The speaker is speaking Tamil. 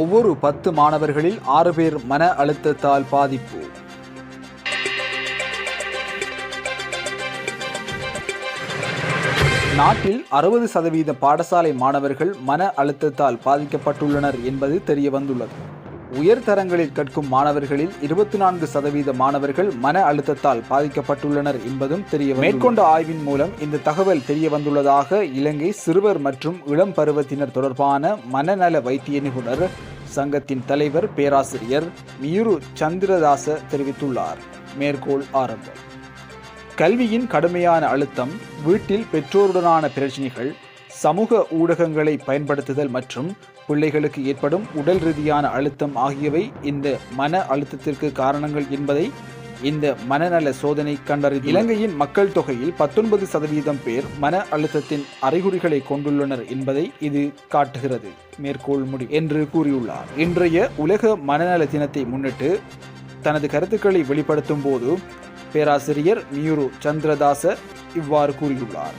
ஒவ்வொரு பத்து மாணவர்களில் ஆறு பேர் மன அழுத்தத்தால் பாதிப்பு. நாட்டில் அறுபது சதவீத பாடசாலை மாணவர்கள் மன அழுத்தத்தால் பாதிக்கப்பட்டுள்ளனர் என்பது தெரிய வந்துள்ளது உயர்தரங்களில் கற்கும் மாணவர்களில் இருபத்தி நான்கு சதவீத மாணவர்கள் மன அழுத்தத்தால் பாதிக்கப்பட்டுள்ளனர் என்பதும் தெரிய மேற்கொண்ட ஆய்வின் மூலம் இந்த தகவல் தெரிய வந்துள்ளதாக இலங்கை சிறுவர் மற்றும் இளம் பருவத்தினர் தொடர்பான மனநல வைத்திய நிபுணர் சங்கத்தின் தலைவர் பேராசிரியர் மியுரு சந்திரதாச தெரிவித்துள்ளார். மேற்கோள் ஆரம்பம். கல்வியின் கடுமையான அழுத்தம் வீட்டில் பெற்றோருடனான பிரச்சினைகள் சமூக ஊடகங்களை பயன்படுத்துதல் மற்றும் பிள்ளைகளுக்கு ஏற்படும் உடல் ரீதியான அழுத்தம் ஆகியவை இந்த மன அழுத்தத்திற்கு காரணங்கள் என்பதை இந்த மனநல சோதனை கண்டறிந்து இலங்கையின் மக்கள் தொகையில் பத்தொன்பது சதவீதம் பேர் மன அழுத்தத்தின் அறிகுறிகளை கொண்டுள்ளனர் என்பதை இது காட்டுகிறது. மேற்கோள் முடி என்று கூறியுள்ளார். இன்றைய உலக மனநல தினத்தை முன்னிட்டு தனது கருத்துக்களை வெளிப்படுத்தும் போது பேராசிரியர் மியூரு சந்திரதாச இவ்வாறு கூறியுள்ளார்.